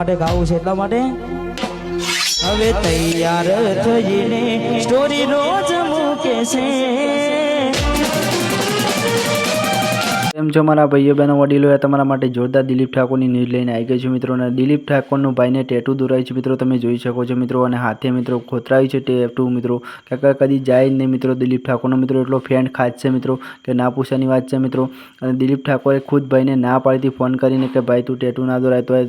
માટે ગાવું છે એટલા માટે? હવે તૈયાર થઈને સ્ટોરી રોજ મૂકે છે. એમ છો મારા ભાઈઓ બહેનો વડીલોએ તમારા માટે જોરદાર દિલીપ ઠાકોરની ન્યૂઝ લઈને આવી ગઈ છું મિત્રો. અને દિલીપ ઠાકોરનું ભાઈને ટેટુ દોરાય છે મિત્રો. તમે જોઈ શકો છો મિત્રો. અને હાથે મિત્રો ખોતરાયું છે ટેટુ મિત્રો. કાકા, કદી જાય જ નહીં મિત્રો દિલીપ ઠાકોરનો મિત્રો. એટલો ફેન ખાસ છે મિત્રો કે ના પૂછવાની વાત છે મિત્રો. અને દિલીપ ઠાકોરે ખુદ ભાઈને ના પાડીથી ફોન કરીને કે, ભાઈ, તું ટેટુ ના દોરાય. તો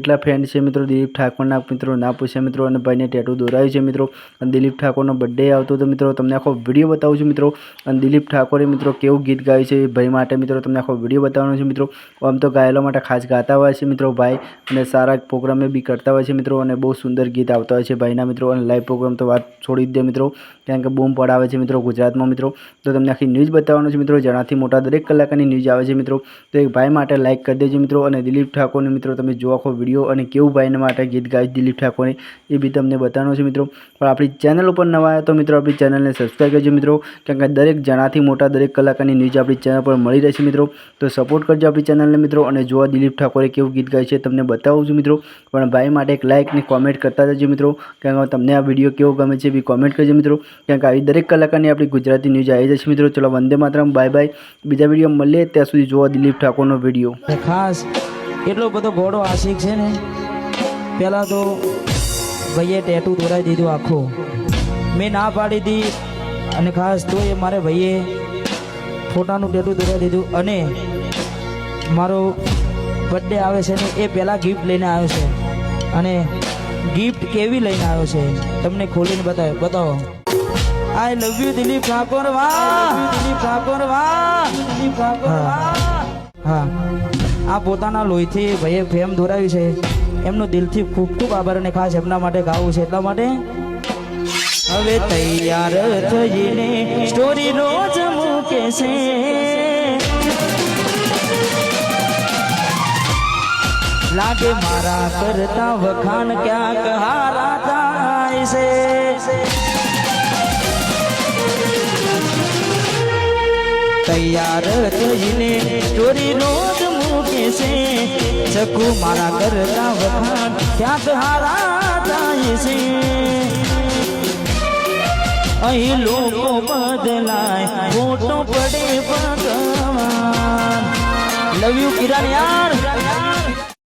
એટલા ફેન છે મિત્રો દિલીપ ઠાકોરના મિત્રો. ના પૂછે મિત્રો. અને ભાઈને ટેટુ દોરાયું છે મિત્રો. અને દિલીપ ઠાકોરનો બર્થડે આવતો તો મિત્રો. તમને આખો વીડિયો બતાવું છું મિત્રો. અને દિલીપ ઠાકોરે મિત્રો કેવું ગીત ગાયું છે એ ભાઈ માટે મિત્રો. તમને આખો વીડિયો બતાવવાનો છે મિત્રો. આમ તો ગાયલો માટે ખાસ ગાતા હોય છે મિત્રો ભાઈ. અને સારા પ્રોગ્રામે બી કરતા હોય છે મિત્રો અને બહુ સુંદર ગીત આવતા હોય છે ભાઈના મિત્રો. અને લાઈવ પ્રોગ્રામ તો વાત છોડી દે મિત્રો. કારણ કે બૂમ પડાવે છે મિત્રો ગુજરાતમાં મિત્રો. તો તમને આખી ન્યૂઝ બતાવવાનું છે મિત્રો. જણાથી મોટા દરેક કલાકની ન્યૂઝ આવે છે મિત્રો. તો એક ભાઈ માટે લાઈક કરી દેજો મિત્રો. અને દિલીપ ઠાકોરને મિત્રો તમે જો આખો વીડિયો અને કેવું ભાઈને માટે ગીત ગાય દિલીપ ઠાકોરને એ બી તમને બતાવવાનું છે મિત્રો. પણ આપણી ચેનલ ઉપર નવા આવ્યા તો મિત્રો આપણી ચેનલને સબસ્ક્રાઈબ કરજો મિત્રો. કારણ કે દરેક જણાથી મોટા દરેક કલાકારની ન્યૂઝ આપણી ચેનલ પર મળી રહેશે મિત્રો. તો સપોર્ટ કરજો આપણી ચેનલને મિત્રો અને જોવા દિલીપ ઠાકોરે કેવું ગીત ગાય છે તમને બતાવું છું મિત્રો. પણ ભાઈ માટે એક લાઇક ને કોમેન્ટ કરતા જજો મિત્રો. કારણ તમને આ વીડિયો કેવો ગમે છે બી કોમેન્ટ કરજો મિત્રો. કારણ કે આવી દરેક કલાકારની આપણી ગુજરાતી ન્યૂઝ આવી જશે મિત્રો. ચલો વંદે માતરમ બાય બાય બીજા વીડિયો મળીએ, ત્યાં સુધી જોવા દિલીપ ઠાકોરનો વીડિયો ખાસ એટલો બધો ઘોડો આશિક છે ને પહેલાં તો ભાઈએ ટેટુ દોરાવી દીધું આખું. મેં ના પાડી હતી અને ખાસ તો એ મારે ભાઈએ ફોટાનું ટેટું દોરાવી દીધું અને મારો બર્થડે આવે છે ને એ પહેલાં ગિફ્ટ લઈને આવ્યો છે. અને ગિફ્ટ કેવી લઈને આવ્યો છે? તમને ખોલીને બતાવો બતાવો. I love you Dilip Thakor વાહ! દિલીપ ઠાકોર વાહ! દિલીપ ઠાકોર વાહ! હા. આ પોતાના લોહીથી ભાઈએ ફેમ દોરાવી છે. એમનો દિલથી ખૂબ ખૂબ આભાર અને ખાસ એમના માટે ગાવું છે. એટલા માટે હવે તૈયાર થઈને સ્ટોરી રોજ મૂકે છે લાગે મારા કરતા વખાણ ક્યાંક હારા થાય છે તૈયાર થઈને સ્ટોરી રોજ મૂકે છે સખું મારા કરતા વખાણ ક્યાંક હારા થાય છે અહીં લોકો બદલાય ફોટો પડે ભગવાન. લવ યુ કિરણ યાર.